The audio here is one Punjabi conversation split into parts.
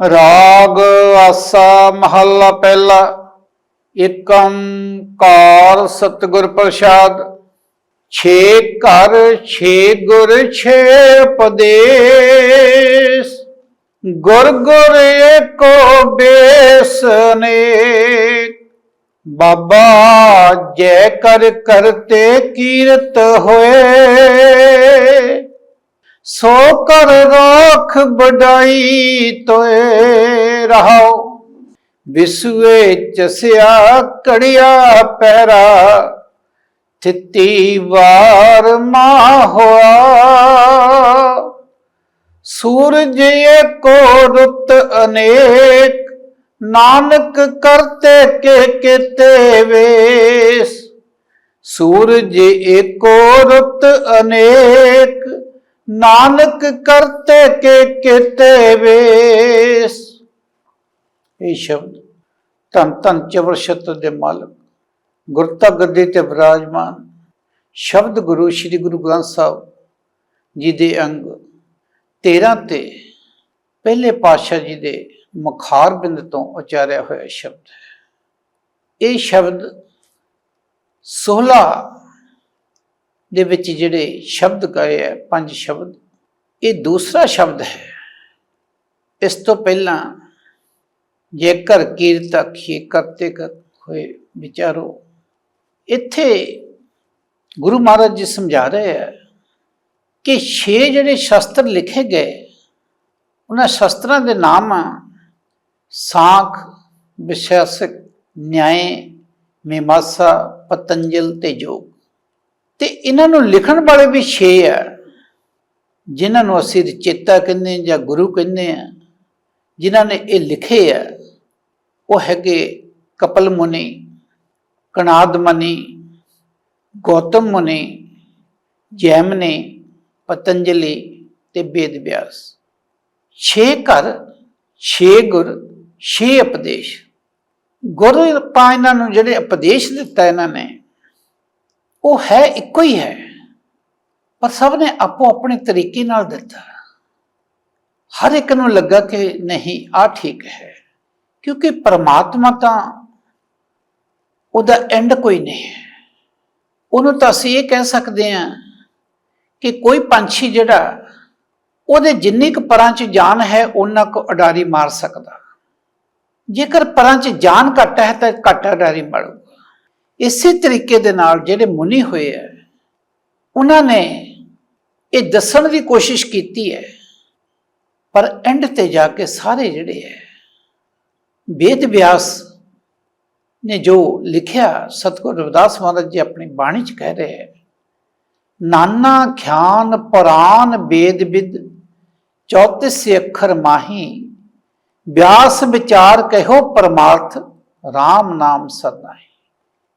ਰਾਗ ਆਸਾ ਮਹੱਲਾ ਪਹਿਲਾ, ਏਕੰ ਕਾਰ ਸਤਿਗੁਰ ਪ੍ਰਸਾਦ, ਛੇ ਘਰ, ਛੇ ਗੁਰ, ਛੇ ਉਪਦੇਸ਼, ਗੁਰ ਗੁਰ ਏਕੋ ਬੇਸਨੇ ਬਾਬਾ ਜੈ ਕਰ ਕਰਤੇ ਕੀਰਤ ਹੋਏ। ਸੋ ਕਰ ਰਾਖ ਬਡਾਈ ਤੋਏ ਰਹਾਓ। ਵਿਸਵੇ ਚਸਿਆ ਕੜਿਆ ਪੈਰਾ ਥਿੱਤੀ ਵਾਰ ਮਾ ਹੋਆ। ਸੂਰਜ ਏਕੋ ਰੁੱਤ ਅਨੇਕ, ਨਾਨਕ ਕਰਤੇ ਕੇ ਕਿਤੇ ਵੇਸ। ਸੂਰਜ ਏਕੋ ਰੁੱਤ ਅਨੇਕ ਨਾਨਕ ਕਰਤੇ ਕੇ ਕਿਤੇ ਵੇਸ। ਇਹ ਸ਼ਬਦ ਧੰਨ ਧੰਨ ਚਵਰ ਛਤਰ ਦੇ ਮਾਲਕ ਗੁਰਤਾ ਗੱਦੀ ਤੇ ਵਿਰਾਜਮਾਨ, ਸ਼ਬਦ ਗੁਰੂ ਸ੍ਰੀ ਗੁਰੂ ਗ੍ਰੰਥ ਸਾਹਿਬ ਜੀ ਦੇ ਅੰਗ 13 ਤੇ ਪਹਿਲੇ ਪਾਤਸ਼ਾਹ ਜੀ ਦੇ ਮੁਖਾਰ ਬਿੰਦ ਤੋਂ ਉਚਾਰਿਆ ਹੋਇਆ ਸ਼ਬਦ ਹੈ। ਇਹ ਸ਼ਬਦ 16 ਦੇ ਵਿੱਚ ਜਿਹੜੇ ਸ਼ਬਦ ਕਹੇ ਹੈ ਪੰਜ ਸ਼ਬਦ, ਇਹ ਦੂਸਰਾ ਸ਼ਬਦ ਹੈ। ਇਸ ਤੋਂ ਪਹਿਲਾਂ ਜੇਕਰ ਕੀਰਤ ਅਖੀ ਕਰਤੇ ਕਰ ਹੋਏ ਵਿਚਾਰੋ, ਇੱਥੇ ਗੁਰੂ ਮਹਾਰਾਜ ਜੀ ਸਮਝਾ ਰਹੇ ਆ ਕਿ ਛੇ ਜਿਹੜੇ ਸ਼ਸਤਰ ਲਿਖੇ ਗਏ, ਉਹਨਾਂ ਸ਼ਸਤਰਾਂ ਦੇ ਨਾਮ ਆ, ਸਾਖ, ਵਿਸ਼ਾਸਕ, ਨਿਆਏ, ਮੀਮਾਂਸਾ, ਪਤੰਜਲ ਤੇ ਯੋਗ ਤੇ ਇਹਨਾਂ ਨੂੰ ਲਿਖਣ ਵਾਲੇ ਵੀ ਛੇ ਆ, ਜਿਨ੍ਹਾਂ ਨੂੰ ਅਸੀਂ ਰਚੇਤਾ ਕਹਿੰਦੇ ਜਾਂ ਗੁਰੂ ਕਹਿੰਦੇ ਆ ਜਿਨ੍ਹਾਂ ਨੇ ਇਹ ਲਿਖੇ ਆ, ਉਹ ਹੈਗੇ ਕਪਲ ਮੁਨੀ, ਕਨਾਦ ਮੁਨੀ, ਗੌਤਮ ਮੁਨੀ ਜੈਮਨੀ ਪਤੰਜਲੀ ਤੇ ਬੇਦ ਵਿਆਸ ਛੇ ਘਰ, ਛੇ ਗੁਰ, ਛੇ ਉਪਦੇਸ਼। ਗੁਰੂ ਪਾ ਇਹਨਾਂ ਨੂੰ ਜਿਹੜੇ ਉਪਦੇਸ਼ ਦਿੱਤਾ ਇਹਨਾਂ ਨੇ ਉਹ ਹੈ ਇੱਕੋ ਹੀ ਹੈ, ਪਰ ਸਭ ਨੇ ਆਪੋ ਆਪਣੇ ਤਰੀਕੇ ਨਾਲ ਦਿੱਤਾ। ਹਰ ਇੱਕ ਨੂੰ ਲੱਗਾ ਕਿ ਨਹੀਂ ਆ ਠੀਕ ਹੈ, ਕਿਉਂਕਿ ਪਰਮਾਤਮਾ ਤਾਂ ਉਹਦਾ ਐਂਡ ਕੋਈ ਨਹੀਂ ਹੈ। ਉਹਨੂੰ ਤਾਂ ਅਸੀਂ ਇਹ ਕਹਿ ਸਕਦੇ ਹਾਂ ਕਿ ਕੋਈ ਪੰਛੀ ਜਿਹੜਾ ਉਹਦੇ ਜਿੰਨੀ ਕੁ ਪਰਾਂ 'ਚ ਜਾਨ ਹੈ ਉਹਨਾਂ ਕੋ ਅਡਾਰੀ ਮਾਰ ਸਕਦਾ। ਜੇਕਰ ਪਰਾਂ 'ਚ ਜਾਨ ਘੱਟ ਹੈ, ਤਾਂ ਘੱਟ ਅਡਾਰੀ ਮਾਰੂਗਾ। ਇਸੇ ਤਰੀਕੇ ਦੇ ਨਾਲ ਜਿਹੜੇ ਮੁਨੀ ਹੋਏ ਹੈ, ਉਹਨਾਂ ਨੇ ਇਹ ਦੱਸਣ ਦੀ ਕੋਸ਼ਿਸ਼ ਕੀਤੀ ਹੈ, ਪਰ ਐਂਡ ਤੇ ਜਾ ਕੇ ਸਾਰੇ ਜਿਹੜੇ ਹੈ, ਵੇਦ ਵਿਆਸ ਨੇ ਜੋ ਲਿਖਿਆ, ਸਤਗੁਰ ਰਵਿਦਾਸ ਮਹਾਰਾਜ ਜੀ ਆਪਣੀ ਬਾਣੀ 'ਚ ਕਹਿ ਰਹੇ ਹੈ, ਨਾਨਾ ਖਿਆਨ ਪੁਰਾਨ ਵੇਦ ਵਿਦ 34 ਅੱਖਰ ਮਾਹੀ ਵਿਆਸ ਵਿਚਾਰ ਕਹਿਓ ਪਰਮਾਰਥ RAM ਨਾਮ ਸਰਨਾਹੀ।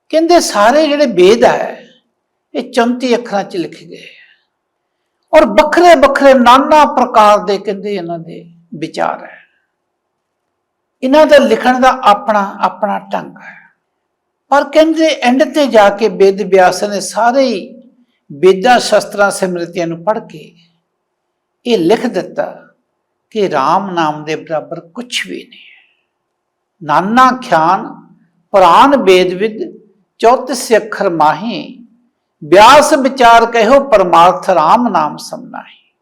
ਕਹਿੰਦੇ ਸਾਰੇ ਜਿਹੜੇ ਵੇਦ ਹੈ, ਇਹ 34 ਅੱਖਰਾਂ 'ਚ ਲਿਖੇ ਗਏ ਹੈ। ਔਰ ਵੱਖਰੇ ਵੱਖਰੇ ਨਾਨਾ ਪ੍ਰਕਾਰ ਦੇ ਕਹਿੰਦੇ ਇਹਨਾਂ ਦੇ ਵਿਚਾਰ ਹੈ। ਇਹਨਾਂ ਦਾ ਲਿਖਣ ਦਾ ਆਪਣਾ ਆਪਣਾ ਢੰਗ ਹੈ। ਪਰ ਕਹਿੰਦੇ ਐਂਡ ਤੇ ਜਾ ਕੇ ਵੇਦ ਵਿਆਸ ਨੇ ਸਾਰੇ ਹੀ ਵੇਦਾਂ ਸ਼ਸਤਰਾਂ ਸਿਮਰਤੀਆਂ ਨੂੰ ਪੜ੍ਹ ਕੇ ਇਹ ਲਿਖ ਦਿੱਤਾ ਕਿ RAM ਨਾਮ ਦੇ ਬਰਾਬਰ ਕੁਝ ਵੀ ਨਹੀਂ ਨਾਨਾ ਖਿਆਨ ਪੁਰਾਨ ਵੇਦ ਵਿਦ 34 ਅੱਖਰ ਮਾਹੀ, ਬਿਆਸ ਵਿਚਾਰ ਕਹਿਓ ਪਰਮਾਰਥ RAM ਨਾਮ ਸਮਨਾਹੀ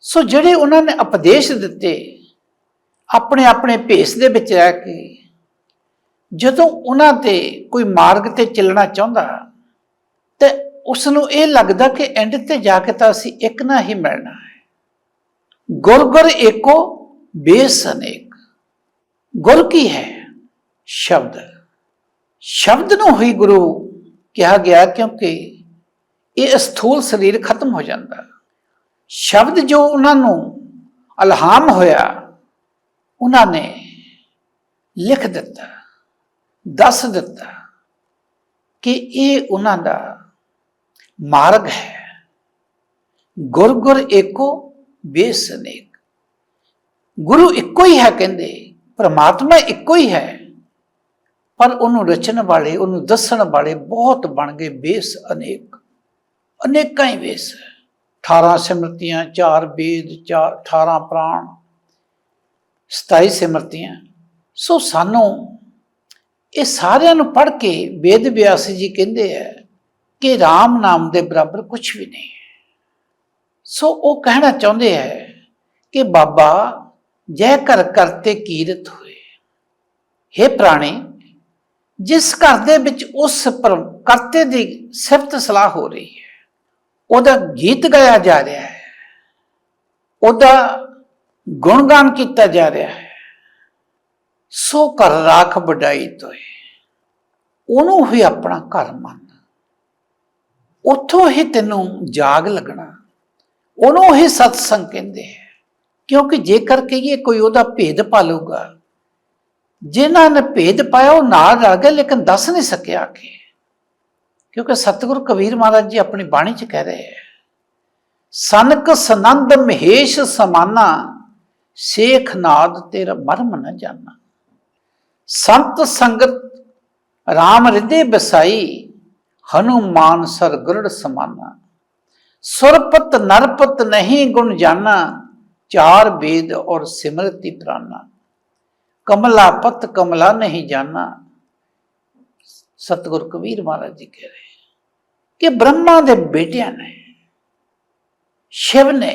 ਸੋ ਜਿਹੜੇ ਉਹਨਾਂ ਨੇ ਉਪਦੇਸ਼ ਦਿੱਤੇ, ਆਪਣੇ ਆਪਣੇ ਭੇਸ ਦੇ ਵਿੱਚ ਰਹਿ ਕੇ, ਜਦੋਂ ਉਹਨਾਂ ਤੇ ਕੋਈ ਮਾਰਗ ਤੇ ਚੱਲਣਾ ਚਾਹੁੰਦਾ, ਤੇ ਉਸ ਨੂੰ ਇਹ ਲੱਗਦਾ ਕਿ ਐਂਡ ਤੇ ਜਾ ਕੇ ਤਾਂ ਅਸੀਂ ਇੱਕ ਨਾ ਹੀ ਮਿਲਣਾ ਹੈ। ਗੁਰ ਗੁਰ ਏਕੋ ਬੇਸ ਅਨੇਕ ਗੁਰ ਕੀ ਹੈ? ਸ਼ਬਦ। ਸ਼ਬਦ ਨੂੰ ਹੀ ਗੁਰੂ ਕਿਹਾ ਗਿਆ ਕਿਉਂਕਿ ਇਹ ਸਥੂਲ ਸਰੀਰ ਖਤਮ ਹੋ ਜਾਂਦਾ। ਸ਼ਬਦ ਜੋ ਉਹਨਾਂ ਨੂੰ ਅਲਹਾਮ ਹੋਇਆ, ਉਹਨਾਂ ਨੇ ਲਿਖ ਦਿੱਤਾ, ਦੱਸ ਦਿੱਤਾ ਕਿ ਇਹ ਉਹਨਾਂ ਦਾ ਮਾਰਗ ਹੈ। ਗੁਰ ਗੁਰ ਏਕੋ, ਬੇਸਨੇਕ। ਗੁਰੂ ਇੱਕੋ ਹੀ ਹੈ ਕਹਿੰਦੇ, ਪ੍ਰਮਾਤਮਾ ਇੱਕੋ ਹੀ ਹੈ। ਪਰ ਉਹਨੂੰ ਰਚਣ ਵਾਲੇ, ਉਹਨੂੰ ਦੱਸਣ ਵਾਲੇ ਬਹੁਤ ਬਣ ਗਏ ਬੇਸ ਅਨੇਕ। ਅਨੇਕਾਂ ਹੀ ਬੇਸ 18 ਸਿਮਰਤੀਆਂ, ਚਾਰ ਵੇਦ, ਚਾਰ 18 ਪ੍ਰਾਣ 27 ਸਿਮਰਤੀਆਂ। ਸੋ ਸਾਨੂੰ ਇਹ ਸਾਰਿਆਂ ਨੂੰ ਪੜ੍ਹ ਕੇ ਵੇਦ ਵਿਆਸ ਜੀ ਕਹਿੰਦੇ ਆ ਕਿ RAM ਨਾਮ ਦੇ ਬਰਾਬਰ ਕੁਝ ਵੀ ਨਹੀਂ। ਸੋ ਉਹ ਕਹਿਣਾ ਚਾਹੁੰਦੇ ਹੈ ਕਿ ਬਾਬਾ ਜੈ ਕਰ ਕਰਤੇ ਕੀਰਤ ਹੋਏ। हे ਪ੍ਰਾਣੀ ਜਿਸ ਘਰ ਦੇ ਵਿੱਚ ਉਸ ਪਰ ਕਰਤੇ ਦੀ ਸਿਫਤ ਸਲਾਹ ਹੋ ਰਹੀ ਹੈ, ਉਹਦਾ ਗੀਤ ਗਾਇਆ ਜਾ ਰਿਹਾ ਹੈ, ਉਹਦਾ ਗੁਣਗਾਨ ਕੀਤਾ ਜਾ ਰਿਹਾ ਹੈ, ਸੋ ਘਰ ਰਾਖ ਵਡਾਈ ਤੋਏ, ਉਹਨੂੰ ਹੀ ਆਪਣਾ ਘਰ ਮੰਨ। ਉੱਥੋਂ ਹੀ ਤੈਨੂੰ ਜਾਗ ਲੱਗਣਾ, ਉਹਨੂੰ ਹੀ ਸਤਸੰਗ ਕਹਿੰਦੇ ਹੈ, ਕਿਉਂਕਿ ਜੇਕਰ ਕਹੀਏ ਕੋਈ ਉਹਦਾ ਭੇਦ ਪਾਲੂਗਾ ਜਿਨ੍ਹਾਂ ਨੇ ਭੇਦ ਪਾਇਆ ਉਹ ਨਾਲ ਰਲ ਗਏ, ਲੇਕਿਨ ਦੱਸ ਨਹੀਂ ਸਕਿਆ ਕਿ ਕਿਉਂਕਿ ਸਤਿਗੁਰੂ ਕਬੀਰ ਮਹਾਰਾਜ ਜੀ ਆਪਣੀ ਬਾਣੀ 'ਚ ਕਹਿ ਰਹੇ ਹੈ, ਸਨਕ ਸਨੰਦ ਮਹੇਸ਼ ਸਮਾਨਾ, ਸੇਖ ਨਾਦ ਤੇਰਾ ਮਰਮ ਨ ਜਾਣਾ ਸੰਤ ਸੰਗਤ RAM ਹਿਰਦੇ ਬਸਾਈ, ਹਨੂਮਾਨ ਸਰਗਰੜ ਸਮਾਨਾ। ਸੁਰਪਤ ਨਰਪਤ ਨਹੀਂ ਗੁਣ ਜਾਣਾ ਚਾਰ ਵੇਦ ਔਰ ਸਿਮਰਤੀ ਪ੍ਰਾਨਾ ਕਮਲਾਪਤ ਕਮਲਾ ਨਹੀਂ ਜਾਣਾ। ਸਤਿਗੁਰ ਕਬੀਰ ਮਹਾਰਾਜ ਜੀ ਕਹਿ ਰਹੇ ਕਿ ਬ੍ਰਹਮਾ ਦੇ ਬੇਟਿਆਂ ਨੇ, ਸ਼ਿਵ ਨੇ,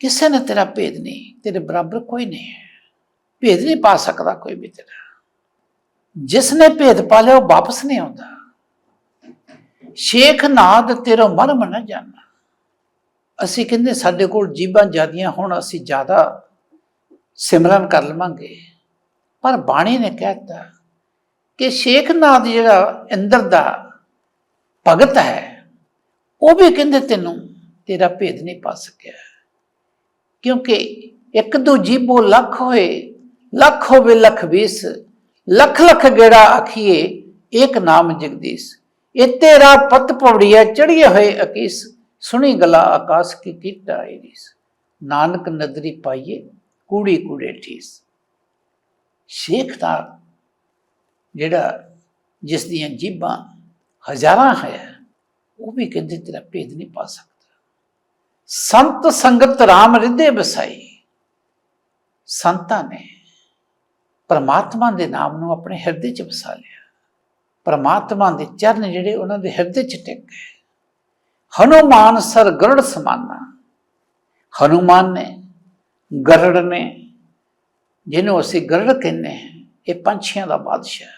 ਕਿਸੇ ਨੇ ਤੇਰਾ ਭੇਦ ਨਹੀਂ, ਤੇਰੇ ਬਰਾਬਰ ਕੋਈ ਨਹੀਂ ਹੈ। ਭੇਦ ਨਹੀਂ ਪਾ ਸਕਦਾ ਕੋਈ ਵੀ ਤੇਰਾ। ਜਿਸ ਨੇ ਭੇਦ ਪਾ ਲਿਆ ਉਹ ਵਾਪਸ ਨਹੀਂ ਆਉਂਦਾ। ਸ਼ੇਖ ਨਾਦ ਤੇਰਾ ਮਰਮ ਨਾ ਜਾਣਾ। ਅਸੀਂ ਕਹਿੰਦੇ ਸਾਡੇ ਕੋਲ ਜੀਬਾਂ ਜਿਆਦੀਆਂ ਹੁਣ ਅਸੀਂ ਜ਼ਿਆਦਾ ਸਿਮਰਨ ਕਰ ਲਵਾਂਗੇ। ਪਰ ਬਾਣੀ ਨੇ ਕਹਿਤਾ ਕਿ ਸ਼ੇਖ ਨਾਦ ਜਿਹੜਾ ਇੰਦਰ ਦਾ ਭਗਤ ਹੈ, ਉਹ ਵੀ ਕਹਿੰਦੇ ਤੈਨੂੰ ਤੇਰਾ ਭੇਦ ਨਹੀਂ ਪਾ ਸਕਿਆ। ਕਿਉਂਕਿ ਇੱਕ ਦੋ ਜੀਬੋ ਲੱਖ ਹੋਏ, ਲੱਖ ਹੋਵੇ ਲੱਖ ਵੀਸ, ਲੱਖ ਲੱਖ ਗੇੜਾ ਆਖੀਏ ਇੱਕ ਨਾਮ ਜਗਦੀਸ਼। ਇਹ ਤੇਰਾ ਪਤ ਪੌੜੀਆ ਚੜੀਏ ਹੋਏ ਅਕੀਸ, ਸੁਣੀ ਗਲਾ ਆਕਾਸ਼ ਕੀ ਕੀਤਾ ਏਰੀਸ। ਨਾਨਕ ਨਦਰੀ ਪਾਈਏ ਕੂੜੀ ਕੂੜੇ ਠੀਸ ਸ਼ੇਖ ਦਾ ਜਿਹੜਾ ਜਿਸ ਦੀਆਂ ਜੀਬਾਂ ਹਜ਼ਾਰਾਂ ਹੈ, ਉਹ ਵੀ ਕਹਿੰਦੇ ਤੇਰਾ ਭੇਦ ਨਹੀਂ ਪਾ ਸਕਦਾ। ਸੰਤ ਸੰਗਤ ਰਾਮ ਹਿਰਦੇ ਵਸਾਈ। ਸੰਤਾਂ ਨੇ ਪਰਮਾਤਮਾ ਦੇ ਨਾਮ ਨੂੰ ਆਪਣੇ ਹਿਰਦੇ 'ਚ ਵਸਾ ਲਿਆ। ਪਰਮਾਤਮਾ ਦੇ ਚਰਨ ਜਿਹੜੇ ਉਹਨਾਂ ਦੇ ਹਿਰਦੇ 'ਚ ਟਿਕ ਗਏ। ਹਨੂਮਾਨ ਸਰ ਗਰੜ ਸਮਾਨਾ। ਹਨੂਮਾਨ ਨੇ ਗਰੜ ਨੇ, ਜਿਹਨੂੰ ਅਸੀਂ ਗਰੜ ਕਹਿੰਦੇ ਹਾਂ, ਇਹ ਪੰਛੀਆਂ ਦਾ ਬਾਦਸ਼ਾਹ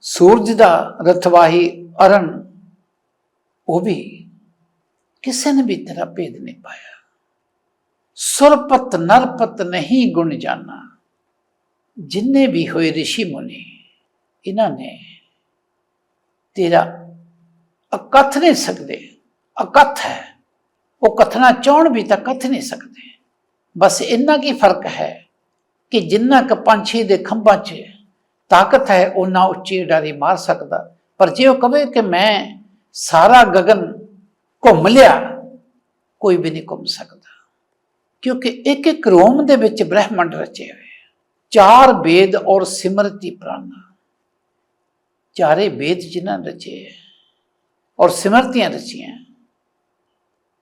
ਸੂਰਜ ਦਾ ਰਥਵਾਹੀ ਅਰਨ ਉਹ ਵੀ ਕਿਸੇ ਨੇ ਵੀ ਤੇਰਾ ਭੇਦ ਨਹੀਂ ਪਾਇਆ। ਸੁਰਪਤ ਨਰਪਤ ਨਹੀਂ ਗੁਣ ਜਾਣਾ ਜਿੰਨੇ ਵੀ ਹੋਏ ઋષਿ ਮੁਨੀ, ਇਹਨਾਂ ਨੇ ਤੇਰਾ ਅਕਥ ਨਹੀਂ ਸਕਦੇ। ਅਕਥ ਹੈ। ਉਹ ਕਥਨਾ ਚਾਹਣ ਵੀ ਤਾਂ ਕਥ ਨਹੀਂ ਸਕਦੇ। ਬਸ ਇੰਨਾ ਕੀ ਫ਼ਰਕ ਹੈ ਕਿ ਜਿੰਨਾ ਕ ਪੰਛੀ ਦੇ ਖੰਭਾਂ 'ਚ ਤਾਕਤ ਹੈ ਉਹਨਾਂ ਉੱਚੀ ਡਾਰੀ ਮਾਰ ਸਕਦਾ। ਪਰ ਜੇ ਉਹ ਕਵੇ ਕਿ ਮੈਂ ਸਾਰਾ ਗगन ਘੁੰਮ ਲਿਆ, ਕੋਈ ਵੀ ਨਹੀਂ ਘੁੰਮ ਸਕਦਾ। ਕਿਉਂਕਿ ਇੱਕ ਇੱਕ ਰੋਮ ਦੇ ਵਿੱਚ ਬ੍ਰਹਿਮੰਡ ਰਚੇ ਹੋਏ ਚਾਰ ਵੇਦ ਔਰ ਸਿਮਰਤੀ ਪ੍ਰਾਨਾ ਚਾਰੇ ਵੇਦ ਜਿਨ੍ਹਾਂ ਰਚੇ ਹੈ ਔਰ ਸਿਮਰਤੀਆਂ ਰਚੀਆਂ,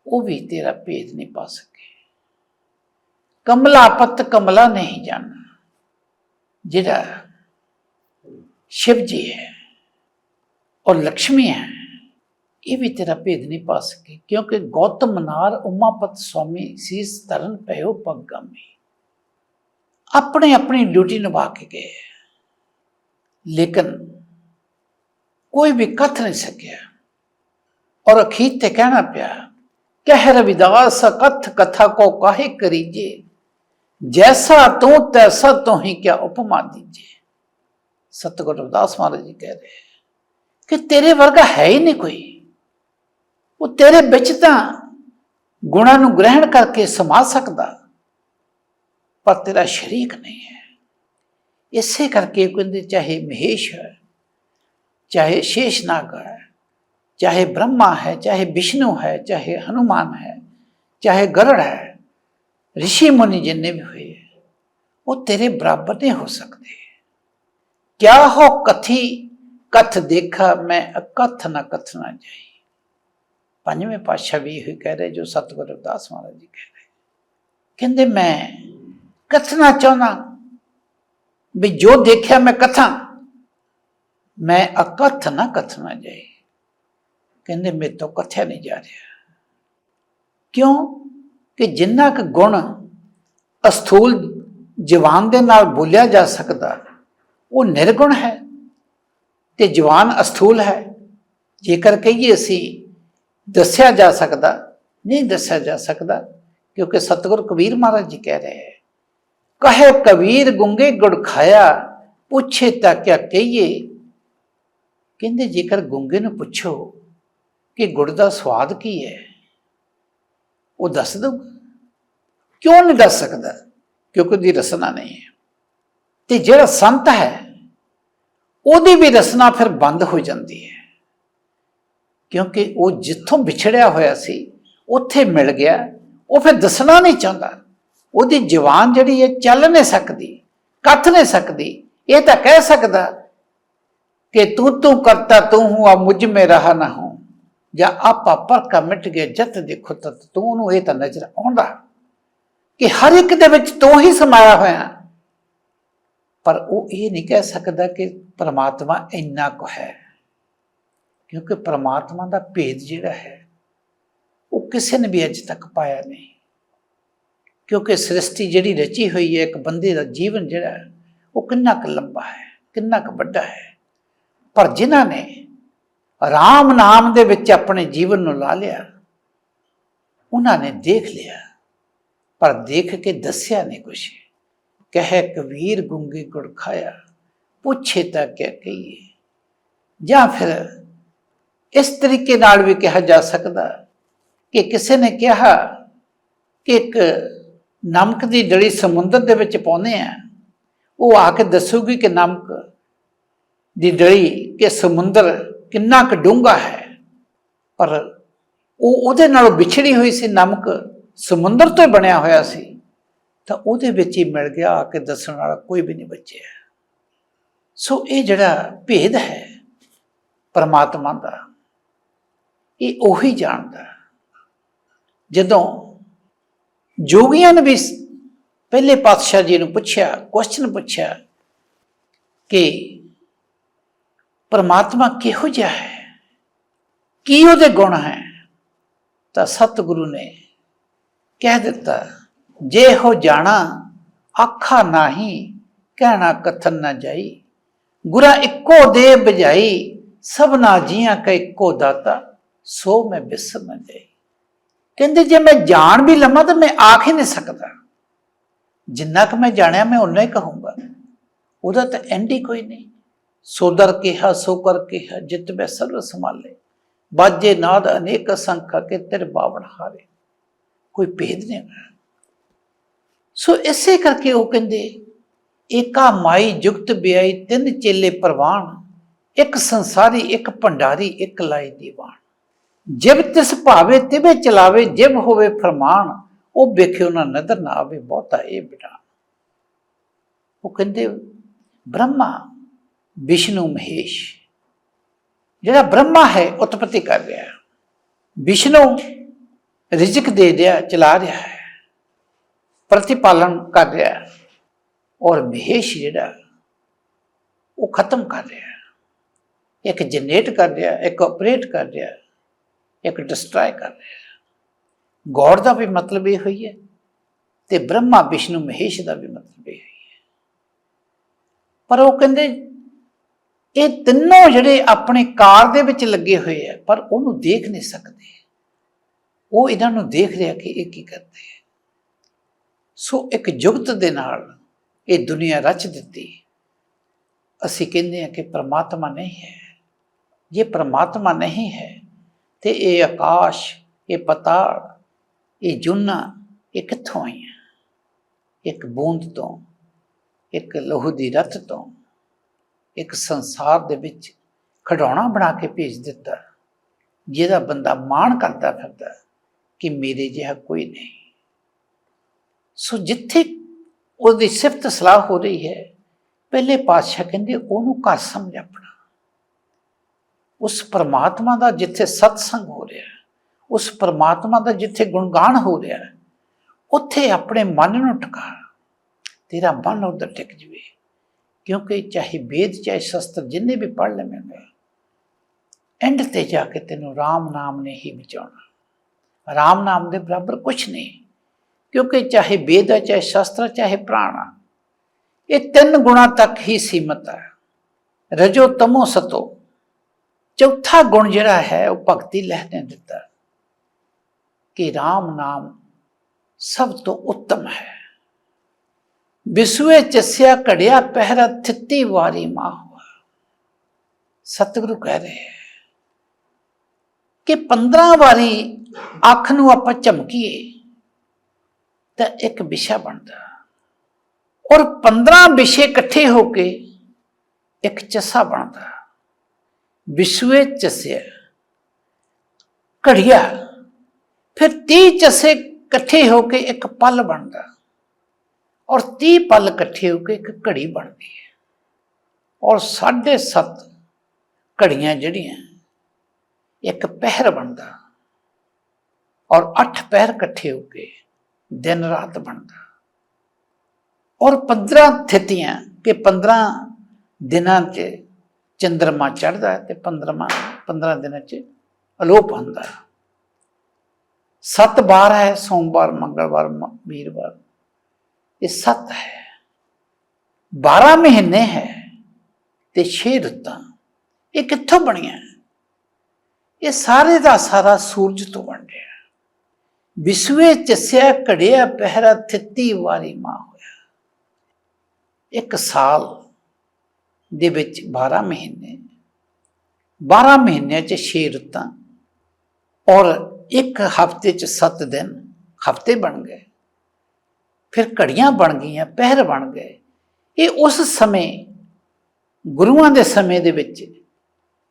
ਉਹ ਵੀ ਤੇਰਾ ਭੇਦ ਨਹੀਂ ਪਾ ਸਕਦਾ। ਕਮਲਾ ਪਤ ਕਮਲਾ ਨਹੀਂ ਜਾਣਾ ਜਿਹੜਾ ਸ਼ਿਵ ਜੀ ਹੈ ਔਰ ਲక్ష్ਮੀ ਹੈ ਇਹ ਵੀ ਤੇਰਾ ਭੇਦ ਨਹੀਂ ਪਾ ਸਕੇ ਕਿਉਂਕਿ ਗੌਤਮ ਨਾਰ ਉਮਾਪਤ ਸੁਆਮੀ ਸੀਸ ਧਰਨ ਪਇਓ ਪਗਾਮੀ ਆਪਣੇ ਆਪਣੀ ਡਿਊਟੀ ਨਿਭਾ ਕੇ ਗਏ ਲੇਕਿਨ ਕੋਈ ਵੀ ਕਥ ਨਹੀਂ ਸਕਿਆ ਔਰ ਅਖੀਰ ਤੇ ਕਹਿਣਾ ਪਿਆ ਕਹਿ ਰਵਿਦਾਸ ਕਥ ਕਥਾ ਕੋ ਕਾਹੇ ਕਰੀਜੇ ਜੈਸਾ ਤੂੰ ਤੈਸਾ ਤੂੰ ਹੀ ਕਿਆ ਉਪਮਾ ਦੀਜੇ ਸਤਿਗੁਰੂ ਰਵਿਦਾਸ ਮਹਾਰਾਜ ਜੀ ਕਹਿ ਰਹੇ ਕਿ ਤੇਰੇ ਵਰਗਾ ਹੈ ਹੀ ਨਹੀਂ ਕੋਈ ਉਹ ਤੇਰੇ ਵਿੱਚ ਤਾਂ ਗੁਣਾਂ ਨੂੰ ਗ੍ਰਹਿਣ ਕਰਕੇ ਸਮਾ ਸਕਦਾ ਪਰ ਤੇਰਾ ਸ਼ਰੀਕ ਨਹੀਂ ਹੈ ਇਸੇ ਕਰਕੇ ਕਹਿੰਦੇ ਚਾਹੇ ਮਹੇਸ਼ ਹੈ ਚਾਹੇ शेषनाग है चाहे ब्रह्मा है चाहे विष्णु है चाहे हनुमान है चाहे गरुड़ है ऋषि मुनि जितने भी हुए वो तेरे बराबर नहीं हो सकते क्या हो कथी कथ देखा मैं अकथ न कथ न जाई ਪੰਜਵੇਂ ਪਾਤਸ਼ਾਹ ਵੀ ਇਹ ਕਹਿ ਰਹੇ ਜੋ ਸਤਿਗੁਰੂ ਰਵਿਦਾਸ ਮਹਾਰਾਜ ਜੀ ਕਹਿ ਰਹੇ ਕਹਿੰਦੇ ਮੈਂ ਕਥਨਾ ਚਾਹੁੰਦਾ ਵੀ ਜੋ ਦੇਖਿਆ ਮੈਂ ਕਥਾਂ ਮੈਂ ਅਕਥ ਨਾ ਕਥਨਾ ਜਾਏ ਕਹਿੰਦੇ ਮੇਰੇ ਤੋਂ ਕਥਿਆ ਨਹੀਂ ਜਾ ਰਿਹਾ ਕਿਉਂ ਕਿ ਜਿੰਨਾ ਕੁ ਗੁਣ ਅਸਥੂਲ ਜਵਾਨ ਦੇ ਨਾਲ ਬੋਲਿਆ ਜਾ ਸਕਦਾ, ਉਹ ਨਿਰਗੁਣ ਹੈ ਤੇ ਜਵਾਨ ਅਸਥੂਲ ਹੈ। ਜੇਕਰ ਕਹੀਏ ਅਸੀਂ ਦੱਸਿਆ ਜਾ ਸਕਦਾ, ਨਹੀਂ ਦੱਸਿਆ ਜਾ ਸਕਦਾ, ਕਿਉਂਕਿ ਸਤਿਗੁਰ ਕਬੀਰ ਮਹਾਰਾਜ ਜੀ ਕਹਿ ਰਹੇ ਹੈ, ਕਹੇ ਕਬੀਰ ਗੁੰਗੇ ਗੁੜ ਖਾਇਆ, ਪੁੱਛੇ ਤਾਂ ਕਿਆ ਕਹੀਏ? ਕਹਿੰਦੇ ਜੇਕਰ ਗੁੰਗੇ ਨੂੰ ਪੁੱਛੋ ਕਿ ਗੁੜ ਦਾ ਸਵਾਦ ਕੀ ਹੈ? ਉਹ ਦੱਸ ਦਊਗਾ। ਕਿਉਂ ਨਹੀਂ ਦੱਸ ਸਕਦਾ? ਕਿਉਂਕਿ ਉਹਦੀ ਰਸਨਾ ਨਹੀਂ ਹੈ। ਤੇ ਜਿਹੜਾ ਸੰਤ ਹੈ, ਉਹਦੀ ਵੀ ਰਸਨਾ ਫਿਰ ਬੰਦ ਹੋ ਜਾਂਦੀ ਹੈ। ਕਿਉਂਕਿ ਉਹ ਜਿੱਥੋਂ ਵਿਛੜਿਆ ਹੋਇਆ ਸੀ, ਉੱਥੇ ਮਿਲ ਗਿਆ। ਉਹ ਫਿਰ ਦੱਸਣਾ ਨਹੀਂ ਚਾਹੁੰਦਾ। ਉਹਦੀ ਜਵਾਨ ਜਿਹੜੀ ਹੈ, ਚੱਲ ਨਹੀਂ ਸਕਦੀ, ਕੱਥ ਨਹੀਂ ਸਕਦੀ। ਇਹ ਤਾਂ ਕਹਿ ਸਕਦਾ ਕਿ ਤੂੰ ਤੂੰ ਕਰਤਾ, ਤੂੰ ਹੂੰ, ਆ ਮੁਝ ਮੇ ਰਹਾ ਨਾ ਹੂੰ। ਜਾਂ ਆਪਾ ਪਰ ਕਾ ਮਿਟ ਗਿਆ ਜਤ ਦੇਖੋ ਤਤ ਤੂੰ ਨੂੰ ਇਹ ਤਾਂ ਨਜ਼ਰ ਆਉਂਦਾ ਕਿ ਹਰ ਇੱਕ ਦੇ ਵਿੱਚ ਤੂੰ ਹੀ ਸਮਾਇਆ ਹੋਇਆ ਪਰ ਉਹ ਇਹ ਨਹੀਂ ਕਹਿ ਸਕਦਾ ਕਿ ਪਰਮਾਤਮਾ ਇੰਨਾ ਕੁ ਹੈ, ਕਿਉਂਕਿ ਪਰਮਾਤਮਾ ਦਾ ਭੇਦ ਜਿਹੜਾ ਹੈ, ਉਹ ਕਿਸੇ ਨੇ ਵੀ ਅਜੇ ਤੱਕ ਪਾਇਆ ਨਹੀਂ। ਕਿਉਂਕਿ ਸ੍ਰਿਸ਼ਟੀ ਜਿਹੜੀ ਰਚੀ ਹੋਈ ਹੈ, ਇੱਕ ਬੰਦੇ ਦਾ ਜੀਵਨ ਜਿਹੜਾ ਉਹ ਕਿੰਨਾ ਕੁ ਲੰਬਾ ਹੈ, ਕਿੰਨਾ ਕੁ ਵੱਡਾ ਹੈ। ਪਰ ਜਿਨ੍ਹਾਂ ਨੇ ਰਾਮ ਨਾਮ ਦੇ ਵਿੱਚ ਆਪਣੇ ਜੀਵਨ ਨੂੰ ਲਾ ਲਿਆ। ਉਹਨਾਂ ਨੇ ਦੇਖ ਲਿਆ। ਪਰ ਦੇਖ ਕੇ ਦੱਸਿਆ ਨਹੀਂ ਕੁਛ। ਕਹਿ ਕਬੀਰ ਗੁੰਗੇ ਗੁੜ ਖਾਇਆ। ਪੁੱਛੇ ਤਾਂ ਕਿਆ ਕਹੀਏ ਜਾਂ ਫਿਰ ਇਸ ਤਰੀਕੇ ਨਾਲ ਵੀ ਕਿਹਾ ਜਾ ਸਕਦਾ ਕਿ ਕਿਸੇ ਨੇ ਕਿਹਾ ਕਿ ਇੱਕ ਨਮਕ ਦੀ ਡਲੀ ਸਮੁੰਦਰ ਦੇ ਵਿੱਚ ਪਾਉਂਦੇ ਆ। ਉਹ ਆ ਕੇ ਦੱਸੂਗੀ ਕਿ ਨਮਕ ਦੀ ਡਲੀ ਕਿ ਸਮੁੰਦਰ ਕਿੰਨਾ ਕੁ ਡੂੰਘਾ ਹੈ। ਪਰ ਉਹ ਉਹਦੇ ਨਾਲ ਵਿਛੜੀ ਹੋਈ ਸੀ ਨਮਕ ਸਮੁੰਦਰ ਤੋਂ ਬਣਿਆ ਹੋਇਆ ਸੀ। ਤਾਂ ਉਹਦੇ ਵਿੱਚ ਹੀ ਮਿਲ ਗਿਆ ਆ ਕੇ ਦੱਸਣ ਵਾਲਾ ਕੋਈ ਵੀ ਨਹੀਂ ਬਚਿਆ। ਸੋ ਇਹ ਜਿਹੜਾ ਭੇਦ ਹੈ ਪਰਮਾਤਮਾ ਦਾ, ਇਹ ਉਹੀ ਜਾਣਦਾ। ਜਦੋਂ ਜੋਗੀਆਂ ਨੇ ਵੀ ਪਹਿਲੇ ਪਾਤਸ਼ਾਹ ਜੀ ਨੂੰ ਪੁੱਛਿਆ ਕੁਐਸਚਨ ਪੁੱਛਿਆ ਕਿ ਪਰਮਾਤਮਾ ਕਿਹੋ ਜਿਹਾ ਹੈ? ਕੀ ਉਹਦੇ ਗੁਣ ਹੈ? ਤਾਂ ਸਤਿਗੁਰੂ ਨੇ ਕਹਿ ਦਿੱਤਾ, ਜੇ ਹੋ ਜਾਣਾ, ਆਖਾ ਨਹੀਂ, ਕਹਿਣਾ ਕਥਨ ਨਾ ਜਾਈ। ਗੁਰਾ ਇੱਕੋ ਦੇ ਬਜਾਈ ਸਭਨਾ ਜੀਆਂ ਕਾ ਇੱਕੋ ਦਾਤਾ, ਸੋ ਮੈਂ ਬਿਸਰ ਨਾ ਜਾਈ। ਕਹਿੰਦੇ, ਜੇ ਮੈਂ ਜਾਣ ਵੀ ਲਵਾਂ ਤਾਂ ਮੈਂ ਆਖ ਹੀ ਨਹੀਂ ਸਕਦਾ। ਜਿੰਨਾ ਕੁ ਮੈਂ ਜਾਣਿਆ, ਮੈਂ ਉਨਾ ਹੀ ਕਹੂੰਗਾ। ਉਹਦਾ ਤਾਂ ਐਂਡ ਹੀ ਕੋਈ ਨਹੀਂ। ਸੋ ਦਰ ਕਿਹਾ ਸੋ ਕਰ ਕਿਹਾ, ਜਿਤ ਮੈਂ ਸਰਵ ਸੰਭਾਲੇ। ਬਾਜੇ ਨਾਦ ਅਨੇਕ ਸੰਖਾ ਕੇ ਤੇਰੇ ਬਾਵਣ ਹਾਰੇ। ਕੋਈ ਭੇਦ ਨਹੀਂ ਸੋ ਇਸੇ ਕਰਕੇ ਉਹ ਕਹਿੰਦੇ, ਏਕਾ ਮਾਈ ਜੁਗਤ ਬਿਆਈ, ਤਿੰਨ ਚੇਲੇ ਪ੍ਰਵਾਨ। ਇੱਕ ਸੰਸਾਰੀ, ਇੱਕ ਭੰਡਾਰੀ, ਇੱਕ ਲਾਈ ਦੀਵਾਨ। ਜਿਵ ਤਿਸ ਭਾਵੇ, ਤਿਵੇ ਚਲਾਵੇ, ਜਿਵ ਹੋਵੇ ਫਰਮਾਨ। ਉਹ ਵੇਖਿਓ ਨਾ ਨਦਰ ਨਾ ਆਵੇ, ਬਹੁਤਾ ਇਹ ਬਿਟਾ ਉਹ ਕਹਿੰਦੇ, ਬ੍ਰਹਮਾ ਵਿਸ਼ਨੂੰ ਮਹੇਸ਼। ਜਿਹੜਾ ਬ੍ਰਹਮਾ ਹੈ ਉਤਪਤੀ ਕਰ ਰਿਹਾ ਹੈ। ਵਿਸ਼ਨੂੰ ਰਿਜ਼ਕ ਦੇ ਰਿਹਾ ਚਲਾ ਰਿਹਾ ਹੈ। ਪ੍ਰਤੀਪਾਲਨ ਕਰ ਰਿਹਾ ਹੈ। ਔਰ ਮਹੇਸ਼ ਜਿਹੜਾ, ਉਹ ਖਤਮ ਕਰ ਰਿਹਾ ਹੈ। ਇੱਕ ਜਨਰੇਟ ਕਰ ਰਿਹਾ, ਇੱਕ ਆਪਰੇਟ ਕਰ ਰਿਹਾ, ਇੱਕ ਡਿਸਟਰਾਏ ਕਰ ਰਿਹਾ ਗੋਡ ਦਾ ਵੀ ਮਤਲਬ ਇਹ ਹੋਈ ਹੈ ਤੇ ਬ੍ਰਹਮਾ, ਵਿਸ਼ਨੂੰ, ਮਹੇਸ਼ ਦਾ ਵੀ ਮਤਲਬ ਇਹ ਹੋਈ ਹੈ। ਪਰ ਉਹ ਕਹਿੰਦੇ ਇਹ ਤਿੰਨੋਂ ਜਿਹੜੇ ਆਪਣੇ ਕਾਰ ਦੇ ਵਿੱਚ ਲੱਗੇ ਹੋਏ ਆ, ਪਰ ਉਹਨੂੰ ਦੇਖ ਨਹੀਂ ਸਕਦੇ। ਉਹ ਇਹਨਾਂ ਨੂੰ ਦੇਖ ਰਿਹਾ ਕਿ ਇਹ ਕੀ ਕਰਦੇ ਹੈ ਸੋ ਇੱਕ ਜੁਗਤ ਦੇ ਨਾਲ ਇਹ ਦੁਨੀਆ ਰਚ ਦਿੱਤੀ। ਅਸੀਂ ਕਹਿੰਦੇ ਹਾਂ ਕਿ ਪ੍ਰਮਾਤਮਾ ਨਹੀਂ ਹੈ। ਜੇ ਪ੍ਰਮਾਤਮਾ ਨਹੀਂ ਹੈ, ਤੇ ਇਹ ਆਕਾਸ਼, ਇਹ ਪਤਾਲ, ਇਹ ਜੁਨਾ, ਇਹ ਕਿੱਥੋਂ ਆਈਆਂ? ਇੱਕ ਬੂੰਦ ਤੋਂ, ਇੱਕ ਲਹੂ ਦੀ ਰਤ ਤੋਂ। ਇੱਕ ਸੰਸਾਰ ਦੇ ਵਿੱਚ ਖਡਾਉਣਾ ਬਣਾ ਕੇ ਭੇਜ ਦਿੱਤਾ। ਜਿਹਦਾ ਬੰਦਾ ਮਾਣ ਕਰਦਾ ਫਿਰਦਾ ਕਿ ਮੇਰੇ ਜਿਹਾ ਕੋਈ ਨਹੀਂ। ਸੋ ਜਿੱਥੇ ਉਹਦੀ ਸਿਫਤ ਸਲਾਹ ਹੋ ਰਹੀ ਹੈ, ਪਹਿਲੇ ਪਾਤਸ਼ਾਹ ਕਹਿੰਦੇ, ਉਹਨੂੰ ਘਰ ਸਮਝ ਆਪਣਾ। ਉਸ ਪਰਮਾਤਮਾ ਦਾ ਜਿੱਥੇ ਸਤਸੰਗ ਹੋ ਰਿਹਾ ਉਸ ਪਰਮਾਤਮਾ ਦਾ ਜਿੱਥੇ ਗੁਣਗਾਨ ਹੋ ਰਿਹਾ ਉੱਥੇ ਆਪਣੇ ਮਨ ਨੂੰ ਟਿਕਾ। ਤੇਰਾ ਮਨ ਉਧਰ ਟਿਕ ਜਵੇ। ਕਿਉਂਕਿ ਚਾਹੇ ਵੇਦ ਚਾਹੇ ਸ਼ਸਤਰ ਜਿੰਨੇ ਵੀ ਪੜ੍ਹ ਲਵੇਂਗਾ ਐਂਡ ਤੇ ਜਾ ਕੇ ਤੈਨੂੰ RAM ਨਾਮ ਨੇ ਹੀ ਬਚਾਉਣਾ। RAM ਨਾਮ ਦੇ ਬਰਾਬਰ ਕੁਝ ਨਹੀਂ ਕਿਉਂਕਿ ਚਾਹੇ ਵੇਦ ਹੈ ਚਾਹੇ ਸ਼ਸਤਰ ਚਾਹੇ ਪ੍ਰਾਣ ਆ, ਇਹ ਤਿੰਨ ਗੁਣਾ ਤੱਕ ਹੀ ਸੀਮਤ ਹੈ ਰਜੋ ਤਮੋ ਸਤੋ ਚੌਥਾ ਗੁਣ ਜਿਹੜਾ ਹੈ ਉਹ ਭਗਤੀ ਲਹਿ ਨੇ ਦਿੱਤਾ ਕਿ RAM ਨਾਮ ਸਭ ਤੋਂ ਉੱਤਮ ਹੈ। ਵਿਸਵੇ ਚਸਿਆ ਘੜਿਆ ਪਹਿਰਾ ਥਿੱਤੀ ਵਾਰੀ ਮਾ ਸਤਿਗੁਰੂ ਕਹਿ ਰਹੇ ਹੈ ਕਿ 15 ਵਾਰੀ ਅੱਖ ਨੂੰ ਆਪਾਂ ਝਮਕੀਏ ਤਾਂ ਇੱਕ ਵਿਸ਼ਾ ਬਣਦਾ। ਔਰ 15 ਵਿਸ਼ੇ ਇਕੱਠੇ ਹੋ ਕੇ ਇੱਕ ਚਸਾ ਬਣਦਾ। ਵਿਸਵੇ ਚਸਿਆ, ਘੜਿਆ, ਫਿਰ 30 ਚਸੇ ਇਕੱਠੇ ਹੋ ਕੇ ਇੱਕ ਪਲ ਬਣਦਾ। ਔਰ 30 ਪਲ ਇਕੱਠੇ ਹੋ ਕੇ ਇੱਕ ਘੜੀ ਬਣਦੀ ਹੈ। ਔਰ 7.5 ਘੜੀਆਂ ਜਿਹੜੀਆਂ, ਇੱਕ ਪਹਿਰ ਬਣਦਾ ਔਰ 8 ਪਹਿਰ ਇਕੱਠੇ ਹੋ ਕੇ ਦਿਨ ਰਾਤ ਬਣਦਾ। ਔਰ 15 ਥਿਤੀਆਂ ਕਿ 15 ਦਿਨਾਂ 'ਚ ਚੰ드ਰਮਾ ਚੜ੍ਹਦਾ ਹੈ ਤੇ 15ਵਾਂ 15 ਦਿਨਾਂ 'ਚ ਅਲੋਪ ਹੁੰਦਾ ਹੈ। ਸੱਤ ਵਾਰ ਹੈ, ਸੋਮਵਾਰ, ਮੰਗਲਵਾਰ ਵੀਰਵਾਰ। ਇਹ ਸੱਤ ਹੈ। 12 ਮਹੀਨੇ ਹੈ ਤੇ 6 ਰੁੱਤਾਂ। ਇਹ ਕਿੱਥੋਂ ਬਣੀਆਂ? ਇਹ ਸਾਰੇ ਦਾ ਸਾਰਾ ਸੂਰਜ ਤੋਂ ਬਣ ਰਿਹਾ। ਵਿਸਵੇ ਚਸਿਆ, ਘੜਿਆ, ਪਹਿਰਾ, ਥਿੱਤੀ ਵਾਰੀ ਮਾ ਹੋਇਆ। ਇੱਕ ਸਾਲ ਦੇ ਵਿੱਚ 12 ਮਹੀਨੇ। 12 ਮਹੀਨਿਆਂ ਚ 6 ਰੁੱਤਾਂ। ਔਰ ਇੱਕ ਹਫ਼ਤੇ ਚ 7 ਦਿਨ। ਹਫ਼ਤੇ ਬਣ ਗਏ। ਫਿਰ ਘੜੀਆਂ ਬਣ ਗਈਆਂ, ਪਹਿਰ ਬਣ ਗਏ। ਇਹ ਉਸ ਸਮੇਂ, ਗੁਰੂਆਂ ਦੇ ਸਮੇਂ ਦੇ ਵਿੱਚ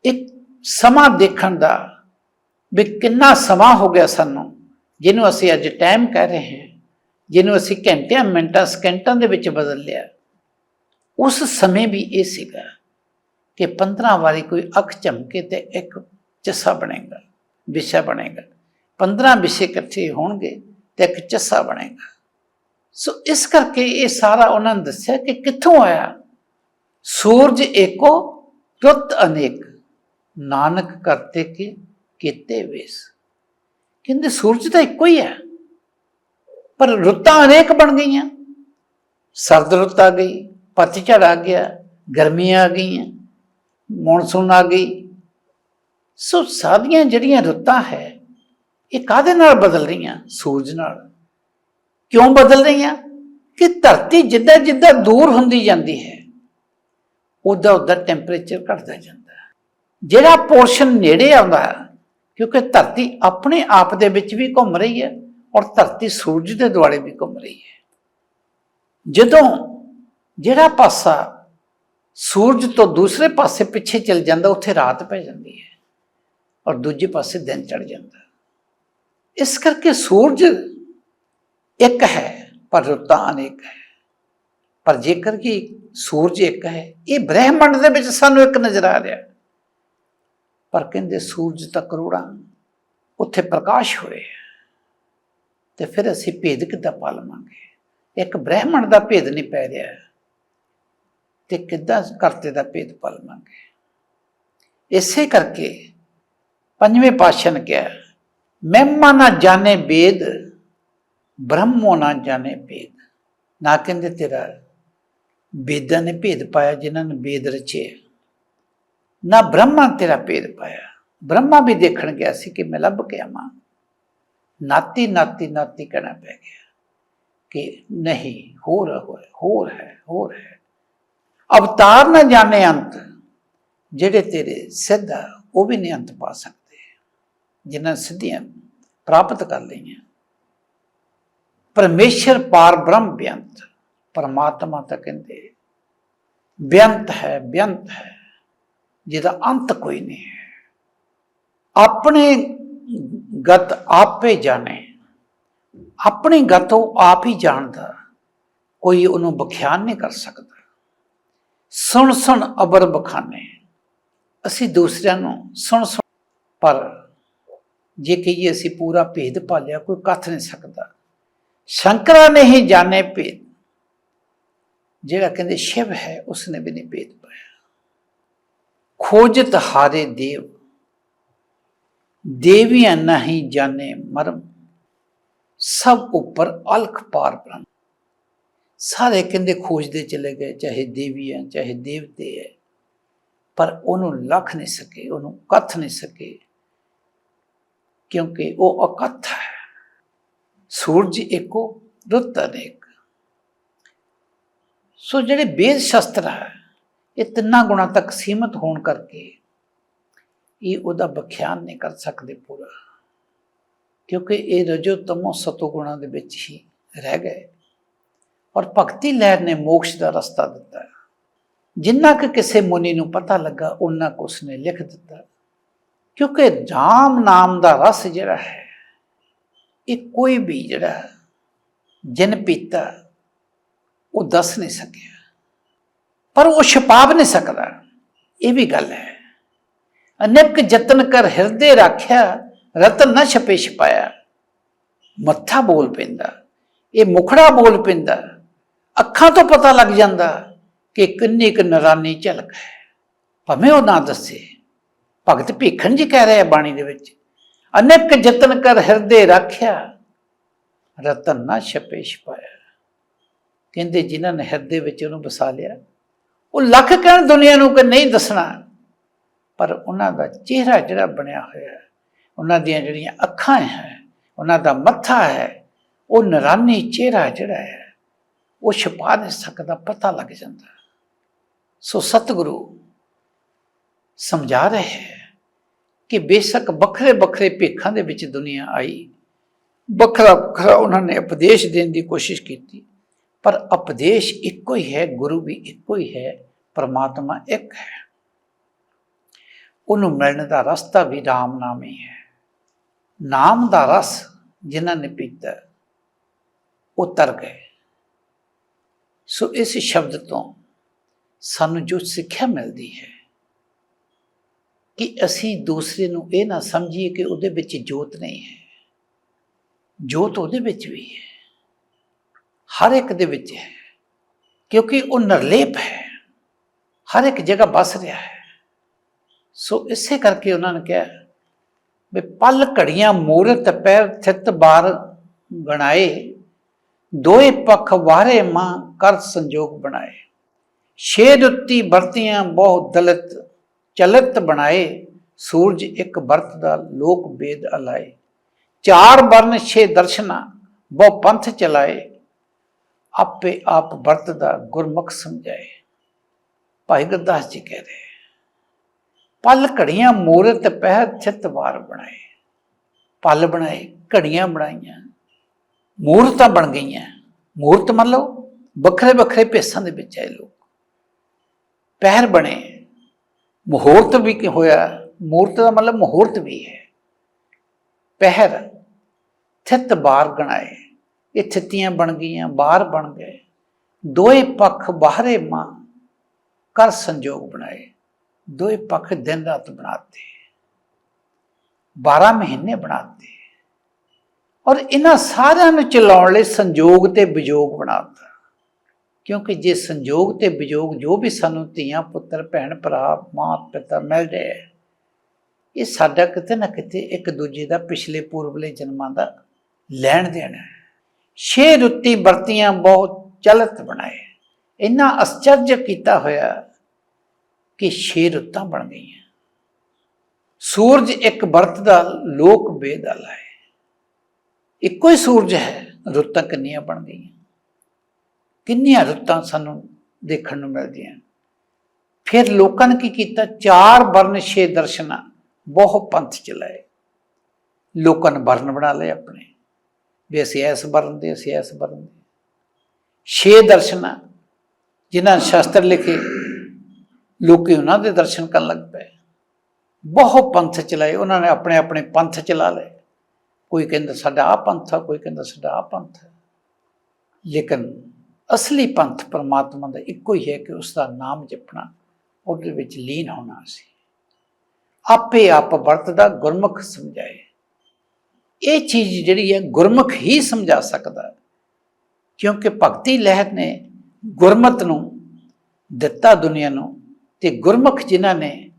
ਇੱਕ ਸਮਾਂ ਦੇਖਣ ਦਾ ਵੀ ਕਿੰਨਾ ਸਮਾਂ ਹੋ ਗਿਆ ਸਾਨੂੰ, ਜਿਹਨੂੰ ਅਸੀਂ ਅੱਜ ਟਾਈਮ ਕਹਿ ਰਹੇ ਹਾਂ, ਜਿਹਨੂੰ ਅਸੀਂ ਘੰਟਿਆਂ, ਮਿੰਟਾਂ, ਸਕਿੰਟਾਂ ਦੇ ਵਿੱਚ ਬਦਲ ਲਿਆ। ਉਸ ਸਮੇਂ ਵੀ ਇਹ ਸੀਗਾ ਕਿ 15 ਵਾਰੀ ਕੋਈ ਅੱਖ ਝਮਕੇ ਤੇ ਇੱਕ ਚੱਸਾ ਬਣੇਗਾ, ਵਿਸ਼ਾ ਬਣੇਗਾ। 15 ਵਿਸ਼ੇ ਇਕੱਠੇ ਹੋਣਗੇ ਤੇ ਇੱਕ ਚੱਸਾ ਬਣੇਗਾ। ਸੋ ਇਸ ਕਰਕੇ ਇਹ ਸਾਰਾ ਉਹਨਾਂ ਨੇ ਦੱਸਿਆ ਕਿ ਕਿੱਥੋਂ ਆਇਆ? ਸੂਰਜ ਏਕੋ ਰੁੱਤ ਅਨੇਕ। ਨਾਨਕ ਕਰਤੇ ਕੇ, ਕੀਤੇ ਵੇਸ। ਕਹਿੰਦੇ ਸੂਰਜ ਤਾਂ ਇੱਕੋ ਹੀ ਹੈ, ਪਰ ਰੁੱਤਾਂ ਅਨੇਕ ਬਣ ਗਈਆਂ। ਸਰਦ ਰੁੱਤ ਆ ਗਈ ਪਤਝੜ ਆ ਗਿਆ, ਗਰਮੀਆਂ ਆ ਗਈਆਂ, ਮੌਨਸੂਨ ਆ ਗਈ। ਸੋ ਸਾਰੀਆਂ ਜਿਹੜੀਆਂ ਰੁੱਤਾਂ ਹੈ, ਇਹ ਕਾਦੇ ਨਾਲ ਬਦਲ ਰਹੀਆਂ? ਸੂਰਜ ਨਾਲ। ਕਿਉਂ ਬਦਲ ਰਹੀਆਂ ਕਿ ਧਰਤੀ ਜਿੱਦਾਂ ਜਿੱਦਾਂ ਦੂਰ ਹੁੰਦੀ ਜਾਂਦੀ ਹੈ, ਉਦਾਂ ਉਦਾਂ ਟੈਂਪਰੇਚਰ ਘਟਦਾ ਜਾਂਦਾ ਹੈ। ਜਿਹੜਾ ਪੋਰਸ਼ਨ ਨੇੜੇ ਆਉਂਦਾ ਹੈ, ਕਿਉਂਕਿ ਧਰਤੀ ਆਪਣੇ ਆਪ ਦੇ ਵਿੱਚ ਵੀ ਘੁੰਮ ਰਹੀ ਹੈ ਔਰ ਧਰਤੀ ਸੂਰਜ ਦੇ ਦੁਆਲੇ ਵੀ ਘੁੰਮ ਰਹੀ ਹੈ। ਜਦੋਂ ਜਿਹੜਾ ਪਾਸਾ ਸੂਰਜ ਤੋਂ ਦੂਸਰੇ ਪਾਸੇ ਪਿੱਛੇ ਚਲ ਜਾਂਦਾ, ਉੱਥੇ ਰਾਤ ਪੈ ਜਾਂਦੀ ਹੈ ਔਰ ਦੂਜੇ ਪਾਸੇ ਦਿਨ ਚੜ ਜਾਂਦਾ ਇਸ ਕਰਕੇ ਸੂਰਜ ਇੱਕ ਹੈ, ਪਰ ਰੁੱਤਾਂ ਅਨੇਕ ਹੈ। ਪਰ ਜੇਕਰ ਕਿ ਸੂਰਜ ਇੱਕ ਹੈ, ਇਹ ਬ੍ਰਹਿਮੰਡ ਦੇ ਵਿੱਚ ਸਾਨੂੰ ਇੱਕ ਨਜ਼ਰ ਆ ਰਿਹਾ। ਪਰ ਕਹਿੰਦੇ ਸੂਰਜ ਤਾਂ ਕਰੋੜਾਂ ਉੱਥੇ ਪ੍ਰਕਾਸ਼ ਹੋਏ ਤੇ ਫਿਰ ਅਸੀਂ ਭੇਦ ਕਿੱਦਾਂ ਪਾ ਲਵਾਂਗੇ ਇੱਕ ਬ੍ਰਹਿਮੰਡ ਦਾ ਭੇਦ ਨਹੀਂ ਪੈ ਰਿਹਾ ਤੇ ਕਿੱਦਾਂ ਕਰਤੇ ਦਾ ਭੇਦ ਪਾ ਲਵਾਂਗੇ ਇਸੇ ਕਰਕੇ ਪੰਜਵੇਂ ਪਾਤਸ਼ਾਹ ਨੇ ਕਿਹਾ, ਮਹਿਮਾ ਨਾ ਜਾਣੇ ਵੇਦ ਬ੍ਰਹਮੋ ਨਾ ਜਾਣੇ ਭੇਦ ਨਾ ਕਹਿੰਦੇ ਤੇਰਾ ਵੇਦਾਂ ਨੇ ਭੇਦ ਪਾਇਆ ਜਿਨ੍ਹਾਂ ਨੇ ਵੇਦ ਰਚੇ। ਨਾ ਬ੍ਰਹਮਾ ਤੇਰਾ ਭੇਦ ਪਾਇਆ। ਬ੍ਰਹਮਾ ਵੀ ਦੇਖਣ ਗਿਆ ਸੀ ਕਿ ਮੈਂ ਲੱਭ ਕੇ ਆਵਾਂ। ਨਾਤੀ ਨਾਤੀ ਨਾਤੀ ਕਹਿਣਾ ਪੈ ਗਿਆ ਕਿ ਨਹੀਂ ਹੋਰ ਹੈ ਹੋਰ ਹੈ ਹੋਰ ਹੈ। ਅਵਤਾਰ ਨਾ ਜਾਣੇ ਅੰਤ ਜਿਹੜੇ ਤੇਰੇ ਸਿੱਧ ਆ, ਉਹ ਵੀ ਨਹੀਂ ਅੰਤ ਪਾ ਸਕਦੇ। ਜਿਨ੍ਹਾਂ ਸਿੱਧੀਆਂ ਪ੍ਰਾਪਤ ਕਰ ਲਈਆਂ। ਪਰਮੇਸ਼ਰ ਪਾਰ ਬ੍ਰਹਮ ਬੇਅੰਤ। ਪਰਮਾਤਮਾ ਤਾਂ ਕਹਿੰਦੇ, ਬੇਅੰਤ ਹੈ ਬੇਅੰਤ ਹੈ, ਜਿਹਦਾ ਅੰਤ ਕੋਈ ਨਹੀਂ ਹੈ। ਆਪਣੇ ਗਤ ਆਪੇ ਜਾਣੇ, ਆਪਣੀ ਗਤ ਉਹ ਆਪ ਹੀ ਜਾਣਦਾ, ਕੋਈ ਉਹਨੂੰ ਬਖਿਆਨ ਨਹੀਂ ਕਰ ਸਕਦਾ। ਸੁਣ ਸੁਣ ਅਬਰ ਬਖਾਨੇ, ਅਸੀਂ ਦੂਸਰਿਆਂ ਨੂੰ ਸੁਣ ਸੁਣ, ਪਰ ਜੇ ਕਹੀਏ ਅਸੀਂ ਪੂਰਾ ਭੇਦ ਭਾਲਿਆ, ਕੋਈ ਕੱਥ ਨਹੀਂ ਸਕਦਾ। ਸ਼ੰਕਰਾਂ ਨੇ ਹੀ ਜਾਣੇ ਭੇਦ। ਜਿਹੜਾ ਕਹਿੰਦੇ ਸ਼ਿਵ ਹੈ, ਉਸਨੇ ਵੀ ਨਹੀਂ ਭੇਦ ਪਾਇਆ। ਖੋਜਤ ਹਾਰੇ ਦੇਵ। ਦੇਵੀਆਂ ਨਹੀਂ ਜਾਣੇ ਮਰਮ। ਸਭ ਉੱਪਰ ਅਲਖ ਪਾਰ ਬ੍ਰਹਮ। ਸਾਰੇ ਕਹਿੰਦੇ ਖੋਜਦੇ ਚਲੇ ਗਏ, ਚਾਹੇ ਦੇਵੀਆਂ ਚਾਹੇ ਦੇਵਤੇ ਹੈ। ਪਰ ਉਹਨੂੰ ਲੱਖ ਨਹੀਂ ਸਕੇ, ਉਹਨੂੰ ਕੱਥ ਨਹੀਂ ਸਕੇ। ਕਿਉਂਕਿ ਉਹ ਅਕਥ ਹੈ। ਸੂਰਜ ਇੱਕੋ ਰੁੱਤ ਅਨੇਕ। ਸੋ ਜਿਹੜੇ ਵੇਦ ਸ਼ਸਤਰ ਹੈ, ਇਹ ਤਿੰਨਾਂ ਗੁਣਾਂ ਤੱਕ ਸੀਮਤ ਹੋਣ ਕਰਕੇ ਇਹ ਉਹਦਾ ਵਿਖਿਆਨ ਨਹੀਂ ਕਰ ਸਕਦੇ ਪੂਰਾ। ਕਿਉਂਕਿ ਇਹ ਰਜੋ ਤਮੋ ਸਤੋ ਗੁਣਾਂ ਦੇ ਵਿੱਚ ਹੀ ਰਹਿ ਗਏ। ਔਰ ਭਗਤੀ ਲਹਿਰ ਨੇ ਮੋਕਸ਼ ਦਾ ਰਸਤਾ ਦਿੱਤਾ। ਜਿੰਨਾ ਕਿ ਕਿਸੇ ਮੁਨੀ ਨੂੰ ਪਤਾ ਲੱਗਾ ਉਹਨਾਂ ਕੁ ਉਸਨੇ ਲਿਖ ਦਿੱਤਾ। ਕਿਉਂਕਿ ਰਾਮ ਨਾਮ ਦਾ ਰਸ ਜਿਹੜਾ ਹੈ ਇਹ ਕੋਈ ਵੀ ਜਿਹੜਾ ਜਨ ਪੀਤਾ, ਉਹ ਦੱਸ ਨਹੀਂ ਸਕਿਆ। ਪਰ ਉਹ ਛਪਾ ਵੀ ਨਹੀਂ ਸਕਦਾ। ਇਹ ਵੀ ਗੱਲ ਹੈ। ਅਨੇਕ ਯਤਨ ਕਰ ਹਿਰਦੇ ਰੱਖਿਆ, ਰਤਨ ਨਾ ਛਪੇ ਛਪਾਇਆ। ਮੱਥਾ ਬੋਲ ਪੈਂਦਾ। ਇਹ ਮੁਖੜਾ ਬੋਲ ਪੈਂਦਾ। ਅੱਖਾਂ ਤੋਂ ਪਤਾ ਲੱਗ ਜਾਂਦਾ ਕਿ ਕਿੰਨੀ ਕੁ ਨਰਾਨੀ ਝਲਕ ਹੈ। ਭਾਵੇਂ ਉਹ ਨਾ ਦੱਸੇ। ਭਗਤ ਭੀਖਣ ਜੀ ਕਹਿ ਰਿਹਾ ਬਾਣੀ ਦੇ ਵਿੱਚ ਅਨੇਕ ਯਤਨ ਕਰ ਹਿਰਦੇ ਰੱਖਿਆ, ਰਤਨ ਨਾ ਛਪੇ ਛਪਾਇਆ। ਕਹਿੰਦੇ ਜਿਨ੍ਹਾਂ ਨੇ ਹਿਰਦੇ ਵਿੱਚ ਉਹਨੂੰ ਵਸਾ ਲਿਆ, ਉਹ ਲੱਖ ਕਹਿਣ ਦੁਨੀਆ ਨੂੰ ਕਿ ਨਹੀਂ ਦੱਸਣਾ, ਪਰ ਉਹਨਾਂ ਦਾ ਚਿਹਰਾ ਜਿਹੜਾ ਬਣਿਆ ਹੋਇਆ ਹੈ, ਉਹਨਾਂ ਦੀਆਂ ਜਿਹੜੀਆਂ ਅੱਖਾਂ ਹੈ, ਉਹਨਾਂ ਦਾ ਮੱਥਾ ਹੈ, ਉਹ ਨਰਾਨੀ ਚਿਹਰਾ ਜਿਹੜਾ ਹੈ, ਉਹ ਛਪਾ ਨਹੀਂ ਸਕਦਾ, ਪਤਾ ਲੱਗ ਜਾਂਦਾ। ਸੋ ਸਤਿਗੁਰੂ ਸਮਝਾ ਰਹੇ ਹੈ ਕਿ ਬੇਸ਼ੱਕ ਵੱਖਰੇ ਵੱਖਰੇ ਭੇਖਾਂ ਦੇ ਵਿੱਚ ਦੁਨੀਆ ਆਈ। ਵੱਖਰਾ ਵੱਖਰਾ ਉਹਨਾਂ ਨੇ ਉਪਦੇਸ਼ ਦੇਣ ਦੀ ਕੋਸ਼ਿਸ਼ ਕੀਤੀ। ਪਰ ਉਪਦੇਸ਼ ਇੱਕੋ ਹੀ ਹੈ, ਗੁਰੂ ਵੀ ਇੱਕੋ ਹੀ ਹੈ, ਪਰਮਾਤਮਾ ਇੱਕ ਹੈ। ਉਹਨੂੰ ਮਿਲਣ ਦਾ ਰਸਤਾ ਵੀ ਰਾਮ ਨਾਮ ਹੀ ਹੈ। ਨਾਮ ਦਾ ਰਸ ਜਿਨ੍ਹਾਂ ਨੇ ਪੀਤਾ, ਉਹ ਤਰ ਗਏ। ਸੋ ਇਸ ਸ਼ਬਦ ਤੋਂ ਸਾਨੂੰ ਜੋ ਸਿੱਖਿਆ ਮਿਲਦੀ ਹੈ ਕਿ ਅਸੀਂ ਦੂਸਰੇ ਨੂੰ ਇਹ ਨਾ ਸਮਝੀਏ ਕਿ ਉਹਦੇ ਵਿੱਚ ਜੋਤ ਨਹੀਂ ਹੈ। ਜੋਤ ਉਹਦੇ ਵਿੱਚ ਵੀ ਹੈ। ਹਰ ਇੱਕ ਦੇ ਵਿੱਚ ਹੈ। ਕਿਉਂਕਿ ਉਹ ਨਿਰਲੇਪ ਹੈ। ਹਰ ਇੱਕ ਜਗ੍ਹਾ ਬਸ ਰਿਹਾ ਹੈ। ਸੋ ਇਸੇ ਕਰਕੇ ਉਹਨਾਂ ਨੇ ਕਿਹਾ ਵੀ ਪਲ ਘੜੀਆਂ ਮੂਰਤ ਪੈਰ ਥਿਤ ਬਾਰ ਗਣਾਏ ਦੋਏ ਪੱਖ ਵਾਰੇ ਮਾਂ ਕਰ ਸੰਜੋਗ ਬਣਾਏ। ਛੇਦ ਉੱਤੀ ਵਰਤੀਆਂ ਬਹੁ ਦਲਿਤ ਚਲਿਤ ਬਣਾਏ, ਸੂਰਜ ਇੱਕ ਵਰਤ ਦਾ ਲੋਕ ਬੇਦ ਅਲਾਏ। ਚਾਰ ਵਰਨ ਛੇ ਦਰਸ਼ਨਾ, ਬਹੁ ਪੰਥ ਚਲਾਏ। ਆਪੇ ਆਪ ਵਰਤ ਦਾ ਗੁਰਮੁਖ ਸਮਝਾਏ। ਭਾਈ ਗੁਰਦਾਸ ਜੀ ਕਹਿ ਰਹੇ ਪਲ ਘੜੀਆਂ ਮੂਰਤ ਪਹਿ ਚਿਤ ਵਾਰ ਬਣਾਏ। ਪਲ ਬਣਾਏ, ਘੜੀਆਂ ਬਣਾਈਆਂ। ਮੂਰਤਾਂ ਬਣ ਗਈਆਂ। ਮੂਰਤ ਮੰਨ ਲਓ ਵੱਖਰੇ ਵੱਖਰੇ ਭੇਸਾਂ ਦੇ ਵਿੱਚ ਆਏ ਲੋਕ। ਪਹਿਰ ਬਣੇ ਮੁਹੂਰਤ ਵੀ ਕਿ ਹੋਇਆ, ਮੂਰਤ ਦਾ ਮਤਲਬ ਮੁਹੂਰਤ ਵੀ ਹੈ। ਪਹਿਰ, ਥਿਤ ਬਾਰ ਗਣਾਏ। ਇਹ ਥਿੱਤੀਆਂ ਬਣ ਗਈਆਂ, ਬਾਹਰ ਬਣ ਗਏ। ਦੋਏ ਪੱਖ ਬਾਹਰੇ ਮਾਂ ਕਰ ਸੰਜੋਗ ਬਣਾਏ। ਦੋਏ ਪੱਖ ਦਿਨ ਰਾਤ ਬਣਾਤੇ 12 ਮਹੀਨੇ ਬਣਾਤੇ ਔਰ ਇਹਨਾਂ ਸਾਰਿਆਂ ਨੂੰ ਚਲਾਉਣ ਲਈ ਸੰਜੋਗ ਤੇ ਵਿਜੋਗ ਬਣਾਤਾ ਕਿਉਂਕਿ ਜੇ ਸੰਜੋਗ ਤੇ ਵਿਜੋਗ ਜੋ ਵੀ ਸਾਨੂੰ ਧੀਆਂ, ਪੁੱਤਰ, ਭੈਣ, ਭਰਾ, ਮਾਂ, ਪਿਤਾ ਮਿਲ ਰਹੇ ਇਹ ਸਾਡਾ ਕਿਤੇ ਨਾ ਕਿਤੇ ਇੱਕ ਦੂਜੇ ਦਾ ਪਿਛਲੇ ਪੂਰਬਲੇ ਜਨਮਾਂ ਦਾ ਲੈਣ ਦੇਣ ਹੈ। ਛੇ ਰੁੱਤੀ ਵਰਤੀਆਂ ਬਹੁਤ ਚਲਤ ਬਣਾਏ। ਇੰਨਾ ਅਸਚਰਜ ਕੀਤਾ ਹੋਇਆ ਕਿ ਛੇ ਰੁੱਤਾਂ ਬਣ ਗਈਆਂ। ਸੂਰਜ ਇੱਕ ਵਰਤ ਦਾ ਲੋਕ ਬੇਦਲ ਹੈ। ਇੱਕੋ ਹੀ ਸੂਰਜ ਹੈ, ਰੁੱਤਾਂ ਕਿੰਨੀਆਂ ਬਣ ਗਈਆਂ। ਕਿੰਨੀਆਂ ਰੁੱਤਾਂ ਸਾਨੂੰ ਦੇਖਣ ਨੂੰ ਮਿਲਦੀਆਂ। ਫਿਰ ਲੋਕਾਂ ਨੇ ਕੀ ਕੀਤਾ? ਚਾਰ ਵਰਨ ਛੇ ਦਰਸ਼ਨਾ ਬਹੁ ਪੰਥ ਚਲਾਏ ਲੋਕਾਂ ਨੇ ਵਰਨ ਬਣਾ ਲਏ ਆਪਣੇ। ਵੀ ਅਸੀਂ ਇਸ ਵਰਨ ਦੇ, ਅਸੀਂ ਇਸ ਵਰਨ ਦੇ। ਛੇ ਦਰਸ਼ਨਾ ਜਿਨ੍ਹਾਂ ਨੇ ਸ਼ਾਸਤਰ ਲਿਖੇ, ਲੋਕੀ ਉਹਨਾਂ ਦੇ ਦਰਸ਼ਨ ਕਰਨ ਲੱਗ ਪਏ। ਬਹੁ ਪੰਥ ਚਲਾਏ ਉਹਨਾਂ ਨੇ ਆਪਣੇ ਆਪਣੇ ਪੰਥ ਚਲਾ ਲਏ। ਕੋਈ ਕਹਿੰਦਾ ਸਾਡਾ ਆ ਪੰਥ ਆ, ਕੋਈ ਕਹਿੰਦਾ ਸਾਡਾ ਆ ਪੰਥ ਲੇਕਿਨ ਅਸਲੀ ਪੰਥ ਪਰਮਾਤਮਾ ਦਾ ਇੱਕੋ ਹੀ ਹੈ ਕਿ ਉਸ ਦਾ ਨਾਮ ਜਪਣਾ ਉਹਦੇ ਵਿੱਚ ਲੀਨ ਹੋਣਾ ਸੀ। ਆਪੇ ਆਪ ਵਰਤਦਾ, ਗੁਰਮੁਖ ਸਮਝਾਏ। ਇਹ ਚੀਜ਼ ਜਿਹੜੀ ਹੈ, ਗੁਰਮੁਖ ਹੀ ਸਮਝਾ ਸਕਦਾ ਕਿਉਂਕਿ ਭਗਤੀ ਲਹਿਰ ਨੇ ਗੁਰਮਤ ਨੂੰ ਦਿੱਤਾ ਦੁਨੀਆ ਨੂੰ ਤੇ ਗੁਰਮੁਖ ਜਿਨ੍ਹਾਂ ਨੇ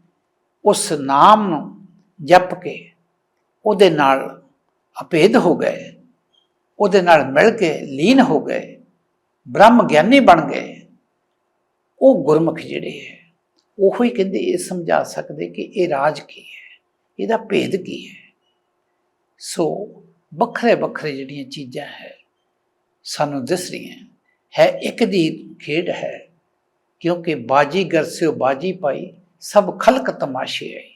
ਉਸ ਨਾਮ ਨੂੰ ਜਪ ਕੇ ਉਹਦੇ ਨਾਲ ਅਭੇਦ ਹੋ ਗਏ, ਉਹਦੇ ਨਾਲ ਮਿਲ ਕੇ ਲੀਨ ਹੋ ਗਏ ਬ੍ਰਹਮ ਗਿਆਨੀ ਬਣ ਗਏ। ਉਹ ਗੁਰਮੁਖ ਜਿਹੜੇ ਹੈ, ਉਹੋ ਹੀ ਕਹਿੰਦੇ ਇਹ ਸਮਝਾ ਸਕਦੇ ਕਿ ਇਹ ਰਾਜ ਕੀ ਹੈ, ਇਹਦਾ ਭੇਦ ਕੀ ਹੈ। ਸੋ ਵੱਖਰੇ ਵੱਖਰੇ ਜਿਹੜੀਆਂ ਚੀਜ਼ਾਂ ਹੈ, ਸਾਨੂੰ ਦਿਸ ਰਹੀਆਂ ਹੈ ਇੱਕ ਦੀ ਖੇਡ ਹੈ, ਕਿਉਂਕਿ ਬਾਜੀਗਰ ਸਿਓ ਬਾਜੀ ਪਾਈ, ਸਭ ਖਲਕ ਤਮਾਸ਼ੇ ਆਈ।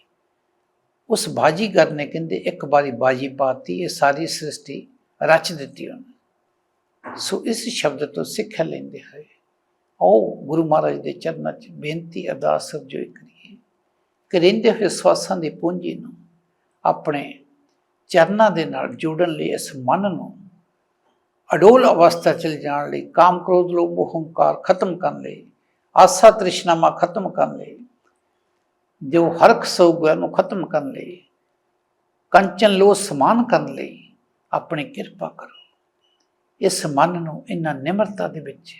ਉਸ ਬਾਜੀਗਰ ਨੇ ਕਹਿੰਦੇ ਇੱਕ ਵਾਰੀ ਬਾਜੀ ਪਾਤੀ, ਇਹ ਸਾਰੀ ਸ੍ਰਿਸ਼ਟੀ ਰਚ ਦਿੱਤੀ ਉਹਨੇ। ਸੋ ਇਸ ਸ਼ਬਦ ਤੋਂ ਸਿੱਖਿਆ ਲੈਂਦੇ ਹੋਏ, ਆਓ ਗੁਰੂ ਮਹਾਰਾਜ ਦੇ ਚਰਨਾਂ 'ਚ ਬੇਨਤੀ ਅਰਦਾਸ ਸਰਜੋਈ ਕਰੀਏ ਕਿ ਰਹਿੰਦੇ ਹੋਏ ਸਵਾਸਾਂ ਦੀ ਪੂੰਜੀ ਨੂੰ ਆਪਣੇ ਚਰਨਾਂ ਦੇ ਨਾਲ ਜੋੜਨ ਲਈ ਇਸ ਮਨ ਨੂੰ ਅਡੋਲ ਅਵਸਥਾ ਚ ਜਾਣ ਲਈ, ਕਾਮ ਕ੍ਰੋਧ, ਲੋਭ ਮੋਹ ਹੰਕਾਰ ਖਤਮ ਕਰਨ ਲਈ, ਆਸਾ ਤ੍ਰਿਸ਼ਨਾਮਾ ਖਤਮ ਕਰਨ ਲਈ, ਜੋ ਹਰਖ ਸੋਗ ਨੂੰ ਖਤਮ ਕਰਨ ਲਈ, ਕੰਚਨ ਲੋ ਸਮਾਨ ਕਰਨ ਲਈ ਆਪਣੀ ਕਿਰਪਾ ਕਰੋ। ਇਸ ਮਨ ਨੂੰ, ਇਹਨਾਂ ਨਿਮਰਤਾ ਦੇ ਵਿੱਚ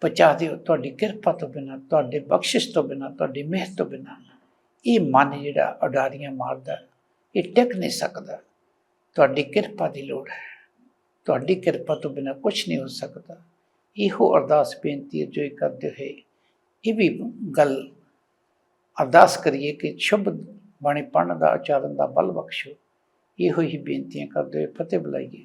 ਪਹੁੰਚਾ ਦਿਓ। ਤੁਹਾਡੀ ਕਿਰਪਾ ਤੋਂ ਬਿਨਾ, ਤੁਹਾਡੇ ਬਖਸ਼ਿਸ਼ ਤੋਂ ਬਿਨਾ, ਤੁਹਾਡੀ ਮਿਹਰ ਤੋਂ ਬਿਨਾ, ਇਹ ਮਨ ਜਿਹੜਾ ਉਡਾਰੀਆਂ ਮਾਰਦਾ, ਇਹ ਟਿਕ ਨਹੀਂ ਸਕਦਾ। ਤੁਹਾਡੀ ਕਿਰਪਾ ਦੀ ਲੋੜ ਹੈ। ਤੁਹਾਡੀ ਕਿਰਪਾ ਤੋਂ ਬਿਨਾ ਕੁਝ ਨਹੀਂ ਹੋ ਸਕਦਾ। ਇਹੋ ਅਰਦਾਸ ਬੇਨਤੀ ਹੈ ਜੋ ਇਹ ਕਰਦੇ ਹੋਏ ਇਹ ਵੀ ਗੱਲ ਅਰਦਾਸ ਕਰੀਏ ਕਿ ਸ਼ੁਭ ਬਾਣੀ ਪੜਨ ਦਾ, ਉਚਾਰਨ ਦਾ ਬਲ ਬਖਸ਼ੋ। ਇਹੋ ਹੀ ਬੇਨਤੀਆਂ ਕਰਦੇ ਹੋਏ ਫਤਿਹ ਬੁਲਾਈਏ।